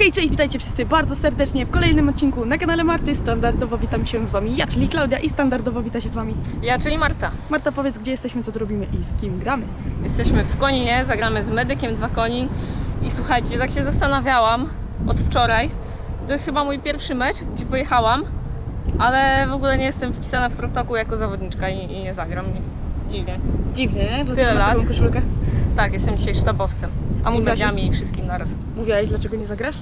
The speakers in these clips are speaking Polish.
Hej, cześć, witajcie wszyscy bardzo serdecznie w kolejnym odcinku na kanale Marty. Standardowo witam się z wami ja, czyli Klaudia i standardowo wita się z wami Ja, czyli Marta. Marta. Powiedz, gdzie jesteśmy, co tu robimy i z kim gramy. Jesteśmy w Koninie, zagramy z Medykiem dwa Konin. I słuchajcie, tak się zastanawiałam od wczoraj. To jest chyba mój pierwszy mecz, gdzie pojechałam, ale w ogóle nie jestem wpisana w protokół jako zawodniczka i, i nie zagram. Dziwnie. Dziwnie, nie? Dlaczego Tyle masz taką lat. koszulkę? Tak, jestem dzisiaj sztabowcem. A mówiłaś mediami i wszystkim naraz. Mówiłaś, dlaczego nie zagrasz?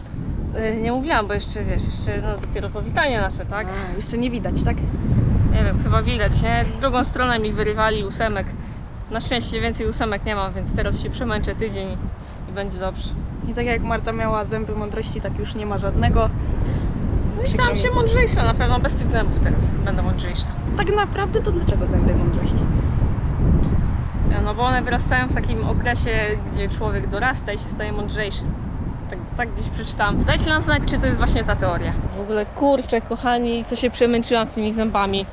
Yy, Nie mówiłam, bo jeszcze wiesz, jeszcze no, dopiero powitanie nasze, tak? A, jeszcze nie widać, tak? Nie wiem, chyba widać, nie? Drugą stronę mi wyrywali ósemek. Na szczęście więcej ósemek nie mam, więc teraz się przemęczę tydzień i będzie dobrze. I tak jak Marta miała zęby mądrości, tak już nie ma żadnego. No i Przykro stałam mi. się mądrzejsza, na pewno bez tych zębów teraz będę mądrzejsza. Tak naprawdę to dlaczego zęby mądrości? No bo one wyrastają w takim okresie, gdzie człowiek dorasta i się staje mądrzejszy. Tak, tak gdzieś przeczytałam. Dajcie nam znać, czy to jest właśnie ta teoria. W ogóle kurczę, kochani, co się przemęczyłam z tymi zębami.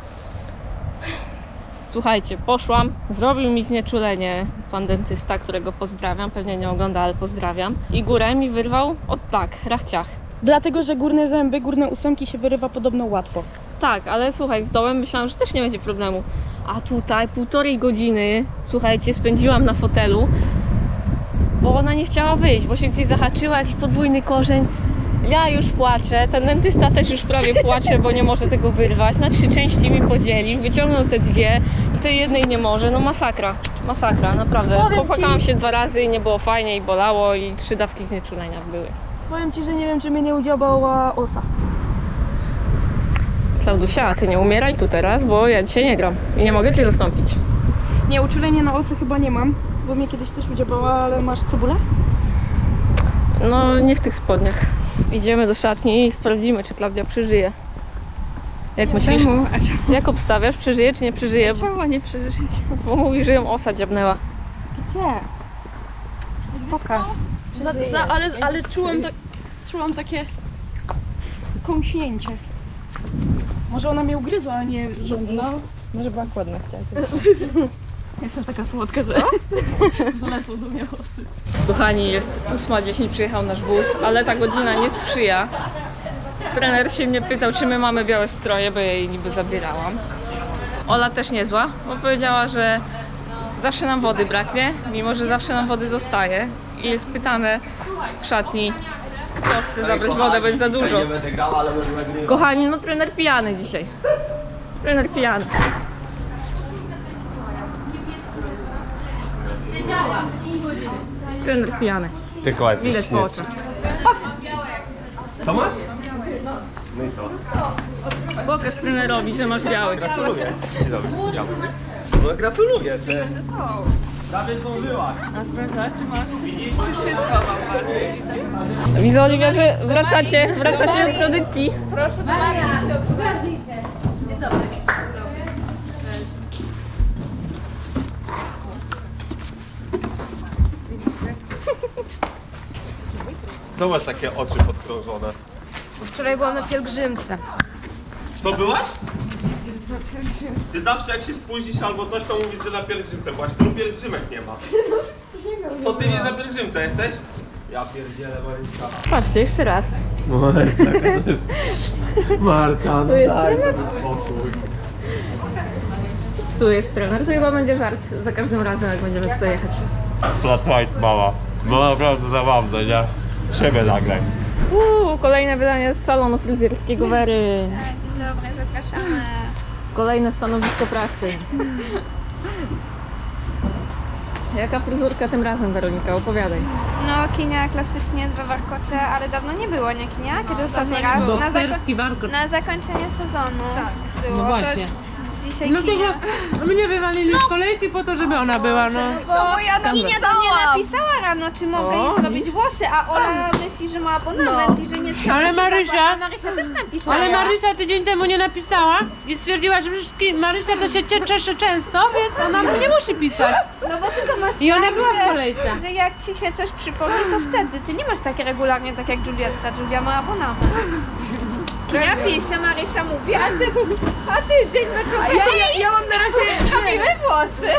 Słuchajcie, poszłam, zrobił mi znieczulenie pan dentysta, którego pozdrawiam, pewnie nie ogląda, ale pozdrawiam. I górę mi wyrwał od tak, rachciach. Dlatego, że górne zęby, górne ósemki się wyrywa podobno łatwo. Tak, ale słuchaj, z dołem myślałam, że też nie będzie problemu. A tutaj półtorej godziny, słuchajcie, spędziłam na fotelu, bo ona nie chciała wyjść, bo się gdzieś zahaczyła, jakiś podwójny korzeń. Ja już płaczę, ten dentysta też już prawie płacze, bo nie może tego wyrwać. Na trzy części mi podzielił, wyciągnął te dwie i tej jednej nie może. No masakra, masakra, naprawdę. Powiem ci- Popłakałam się dwa razy i nie było fajnie i bolało i trzy dawki znieczulenia były. Powiem Ci, że nie wiem, czy mnie nie udziałała osa. Klaudusia, ty nie umieraj tu teraz, bo ja dzisiaj nie gram i nie mogę cię zastąpić. Nie, uczulenia na osy chyba nie mam, bo mnie kiedyś też udziałała, ale masz cebulę? No, nie w tych spodniach. Idziemy do szatni i sprawdzimy, czy Klaudia przeżyje. Jak myślisz? A czemu? Jak obstawiasz? Przeżyje czy nie przeżyje? Bo, Czemu nie przeżyć? bo mówi, że ją osa dziabnęła. Gdzie? Pokaż. Za, za, ale, ale czułam, tak, czułam takie kąśnięcie. Może ona mnie ugryzła, a nie żądła. No, może była kładna chciała. Jestem taka słodka, że, że lecą do mnie osy. Kochani, jest 8.10, przyjechał nasz bus, ale ta godzina nie sprzyja. Trener się mnie pytał, czy my mamy białe stroje, bo ja jej niby zabierałam. Ola też niezła, bo powiedziała, że zawsze nam wody braknie, mimo że zawsze nam wody zostaje. I jest pytane w szatni, kto chce zabrać wodę, bo jest za dużo. Nie będę grał, ale może nagrywać. Kochani, no trener pijany dzisiaj. Trener pijany. Trener pijany. Tylko jesteś Widać po oczach. Co masz? No i co? Pokaż trenerowi, że masz biały. Gratuluję. Dzień dobry. No gratuluję. Ty. Prawie zdążyłaś. A sprawdzasz, czy masz? Czy wszystko mam bardziej? Widzę, Oliwierze, wracacie, wracacie do tradycji. Proszę do Maria. Zobacz takie oczy podkrążone. Wczoraj byłam na pielgrzymce. Co byłaś? Ty zawsze jak się spóźnisz albo coś, to mówisz, że na pielgrzymce byłaś. Tu pielgrzymek nie ma. Co ty nie na pielgrzymce jesteś? Ja pierdzielę Maryska. Patrzcie, jeszcze raz. Marta, to jest... Marta, no jest daj sobie spokój. Tu jest trener, to chyba będzie żart za każdym razem, jak będziemy tutaj jechać. Flat white mama. No naprawdę zabawne, nie? Siebie nagraj. Uuu, kolejne wydanie z salonu fryzjerskiego Wery. Dzień dobry, zapraszamy. Kolejne stanowisko pracy. Jaka fryzurka tym razem, Weronika? Opowiadaj. No, kinia klasycznie, dwa warkocze, ale dawno nie było, nie kinia? Kiedy ostatni raz? Na, zako- warkocz. na zakończenie sezonu tak. było. No właśnie. Dzisiaj No kinia. to mnie wywalili z kolejki po to, żeby ona była, no. Bo ja do kinia do mnie napisała rano, czy mogę O, jej zrobić włosy, a Ola myśli, że ma abonament i że nie trzeba Ale się Marysia-. A Marysia też napisała. Ale Marysia tydzień temu nie napisała i stwierdziła, że ki- Marysia to się cie- cieszy często, więc ona mu nie musi pisać. No bo ty to masz I ona tak, była w że- kolejce. Że jak ci się coś przypomni, to wtedy. Ty nie masz tak regularnie, tak jak Julietta. Julia ma abonament. Kinia pisze, Marysia mówi, a ty, a ty dzień meczowy. Ja, ja, ja mam na razie... Robimy włosy.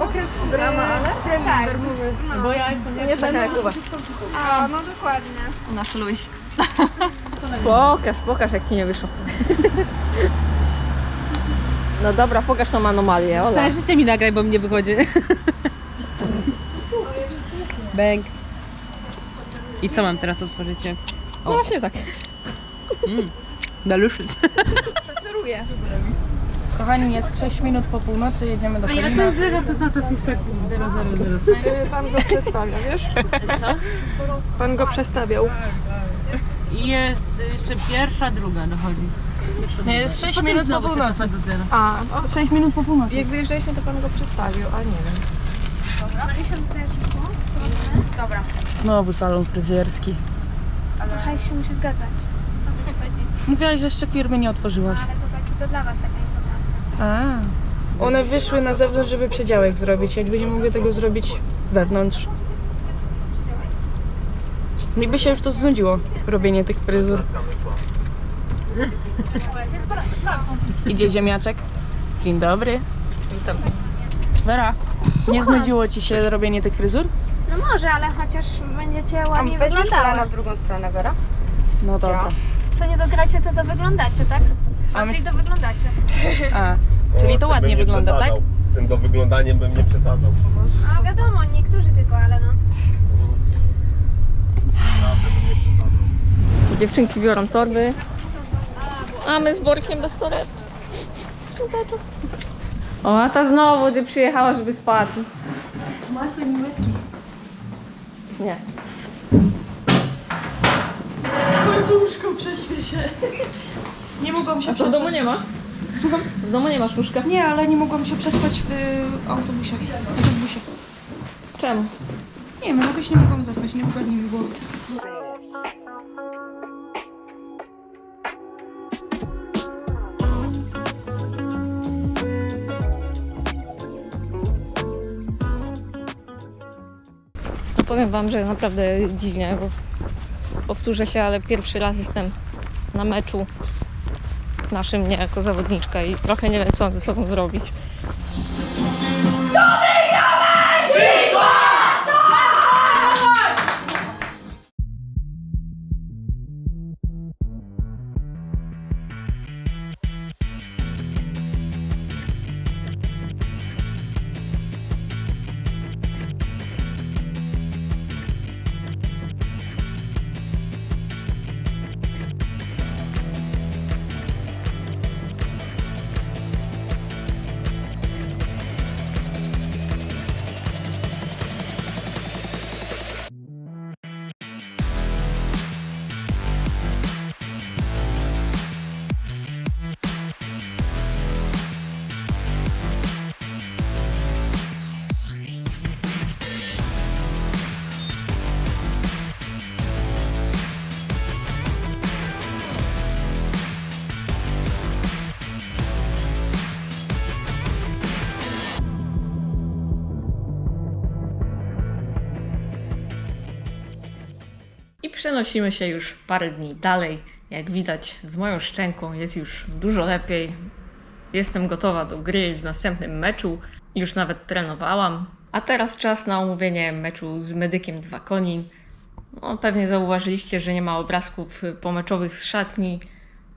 okres drama, ale? Tak, no. Bo ja Nie taka jak u was. A, no dokładnie. Nasz luź. Pokaż, pokaż jak ci nie wyszło. No dobra, pokaż tą anomalię, Ola. Całe życie mi nagraj, bo mnie wychodzi. Bęk. I co mam teraz otworzycie? No właśnie tak. Delicious. Spaceruję. Kochani, jest 6 minut po północy, jedziemy do Kolina. zegar to cały czas jest tak 000. Pan go przestawia, wiesz? Pan go przestawiał. I jest jeszcze pierwsza, druga dochodzi. Nie, jest 6 minut po północy. A, 6 minut po północy. jak wyjeżdżaliśmy, to pan go przestawił, a nie wiem. Dobra. Znowu salon fryzjerski. Haj się musi zgadzać. O co ci chodzi? Mówiłaś, że jeszcze firmy nie otworzyłaś. Ale to, taki, to dla was taka informacja. A. One wyszły na zewnątrz, żeby przedziałek zrobić. Jakby nie mogły tego zrobić wewnątrz. Mi by się już to znudziło, robienie tych fryzur. Idzie ziemniaczek. Dzień dobry. Witam. Wera, nie znudziło ci się robienie tych fryzur? No może, ale chociaż będziecie ładnie wyglądały. w drugą stronę, Wera. No dobra. Co nie dogracie, to to wyglądacie, tak? A my- Bardziej to wyglądacie. A, czyli to ładnie wygląda, tak? Z tym do wyglądaniem bym nie przesadzał. A wiadomo, niektórzy tylko, ale no. Dziewczynki biorą torby. A my z Borkiem bez toreb. Smuteczek. O, a ta znowu ty przyjechała, żeby spać. Masę nimetki. Nie. W łóżko prześpię się. Nie mogłam się A to w domu nie masz? Słucham? W domu nie masz łóżka? Nie, ale nie mogłam się przespać w y, autobusie. autobusie. Czemu? Nie wiem, jakoś nie mogłam zasnąć, niewygodnie mi było. To powiem wam, że naprawdę dziwnie, bo powtórzę się, ale pierwszy raz jestem na meczu naszym nie jako zawodniczka i trochę nie wiem, co mam ze sobą zrobić. Przenosimy się już parę dni dalej. Jak widać, z moją szczęką jest już dużo lepiej. Jestem gotowa do gry w następnym meczu. Już nawet trenowałam. A teraz czas na omówienie meczu z Medykiem 2 Konin. No, pewnie zauważyliście, że nie ma obrazków pomeczowych z szatni.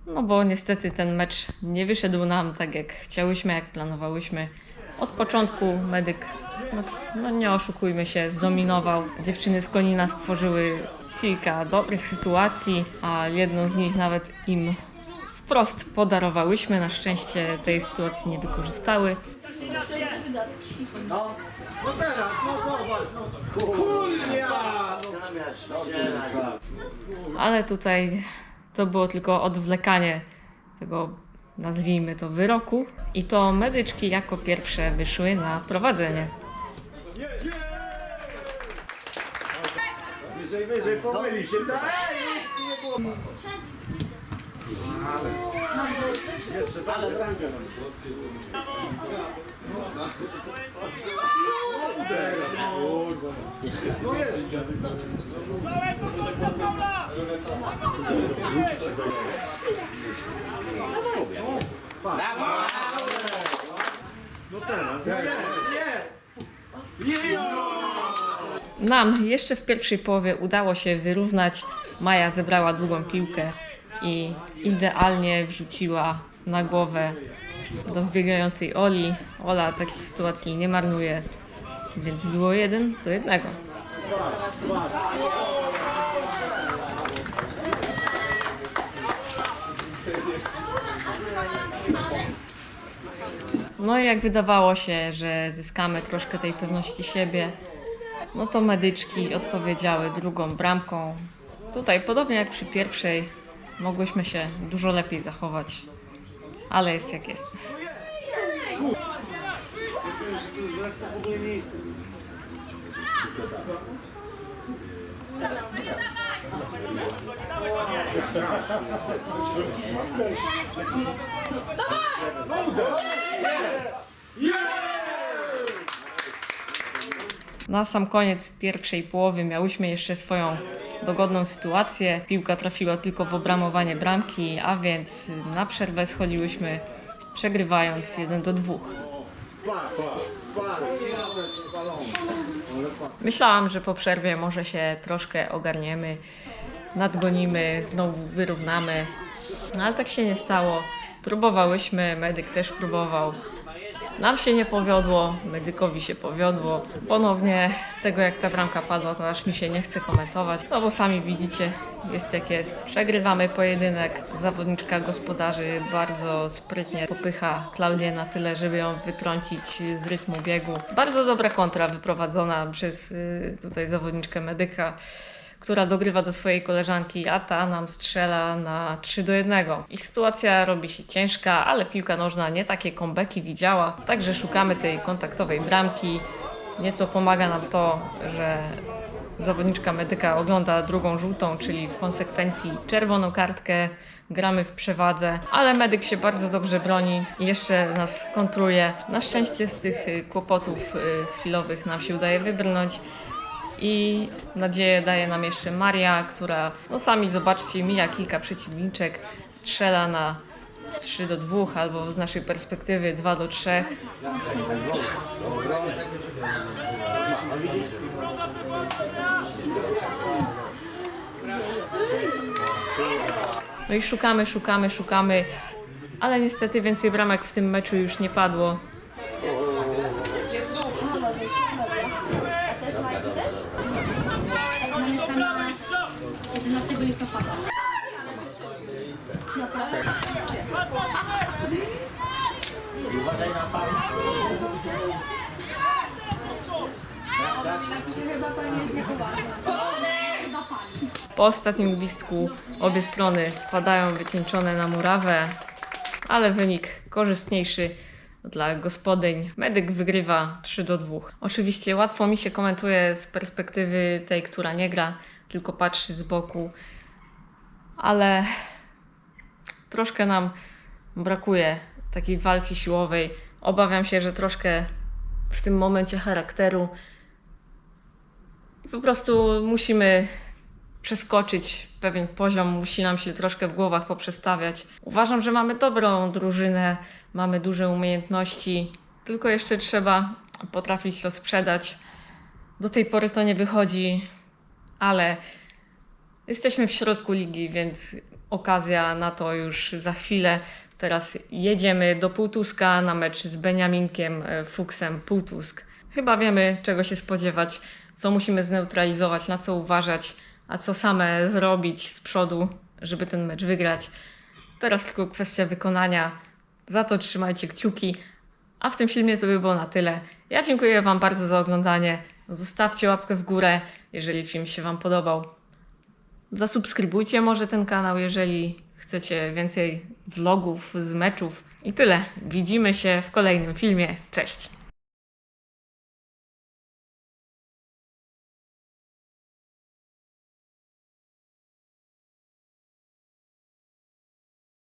No bo niestety ten mecz nie wyszedł nam tak jak chciałyśmy, jak planowałyśmy. Od początku medyk nas, no nie oszukujmy się, zdominował. Dziewczyny z Konina stworzyły kilka dobrych sytuacji, a jedną z nich nawet im wprost podarowałyśmy. Na szczęście tej sytuacji nie wykorzystały. Ale tutaj to było tylko odwlekanie tego, nazwijmy to, wyroku. I to medyczki jako pierwsze wyszły na prowadzenie. Wyżej, wyżej, pomyli się, tak? Jeszcze dalej rangę nam. No jeszcze. No teraz, jest, jest. Nam jeszcze w pierwszej połowie udało się wyrównać. Maja zebrała długą piłkę i idealnie wrzuciła na głowę do wbiegającej Oli. Ola takich sytuacji nie marnuje, więc było jeden do jednego. No i jak wydawało się, że zyskamy troszkę tej pewności siebie, no to medyczki odpowiedziały drugą bramką. Tutaj, podobnie jak przy pierwszej, mogłyśmy się dużo lepiej zachować, ale jest jak jest. Nie jest. Na sam koniec pierwszej połowy miałyśmy jeszcze swoją dogodną sytuację. Piłka trafiła tylko w obramowanie bramki, a więc na przerwę schodziłyśmy przegrywając 1 do 2. Pa, pa, pa. Balon. Myślałam, że po przerwie może się troszkę ogarniemy, nadgonimy, znowu wyrównamy, no ale tak się nie stało. Próbowałyśmy, medyk też próbował. Nam się nie powiodło, medykowi się powiodło. Ponownie tego jak ta bramka padła, to aż mi się nie chce komentować, no bo sami widzicie, jest jak jest. Przegrywamy pojedynek. Zawodniczka gospodarzy bardzo sprytnie popycha Klaudię na tyle, żeby ją wytrącić z rytmu biegu. Bardzo dobra kontra wyprowadzona przez y, tutaj zawodniczkę medyka która dogrywa do swojej koleżanki, a ta nam strzela na 3 do 1. I sytuacja robi się ciężka, ale piłka nożna nie takie kombeki widziała, także szukamy tej kontaktowej bramki. Nieco pomaga nam to, że zawodniczka medyka ogląda drugą żółtą, czyli w konsekwencji czerwoną kartkę. Gramy w przewadze, ale medyk się bardzo dobrze broni i jeszcze nas kontruje. Na szczęście z tych kłopotów y, chwilowych nam się udaje wybrnąć. I nadzieję daje nam jeszcze Maria, która, no sami zobaczcie, mija kilka przeciwniczek, strzela na 3 do 2 albo z naszej perspektywy 2 do 3. No i szukamy, szukamy, szukamy, ale niestety więcej bramek w tym meczu już nie padło. Na mieszkanie 11 listopada. Niepoważna. Chyba pani. Po ostatnim gwizdku obie strony padają wycieńczone na murawę, ale wynik korzystniejszy dla gospodyń. Medyk wygrywa 3 do 2. Oczywiście łatwo mi się komentuje z perspektywy tej, która nie gra, tylko patrzy z boku, ale troszkę nam brakuje takiej walki siłowej. Obawiam się, że troszkę w tym momencie charakteru. Po prostu musimy przeskoczyć pewien poziom, musi nam się troszkę w głowach poprzestawiać. Uważam, że mamy dobrą drużynę, mamy duże umiejętności, tylko jeszcze trzeba potrafić to sprzedać. Do tej pory to nie wychodzi, ale jesteśmy w środku ligi, więc okazja na to już za chwilę. Teraz jedziemy do Półtuska na mecz z Beniaminkiem e, Fuksem Półtusk. Chyba wiemy, czego się spodziewać, co musimy zneutralizować, na co uważać, a co same zrobić z przodu, żeby ten mecz wygrać. Teraz tylko kwestia wykonania. Za to trzymajcie kciuki. A w tym filmie to by było na tyle. Ja dziękuję Wam bardzo za oglądanie. Zostawcie łapkę w górę, jeżeli film się Wam podobał. Zasubskrybujcie może ten kanał, jeżeli chcecie więcej vlogów z meczów. I tyle. Widzimy się w kolejnym filmie. Cześć!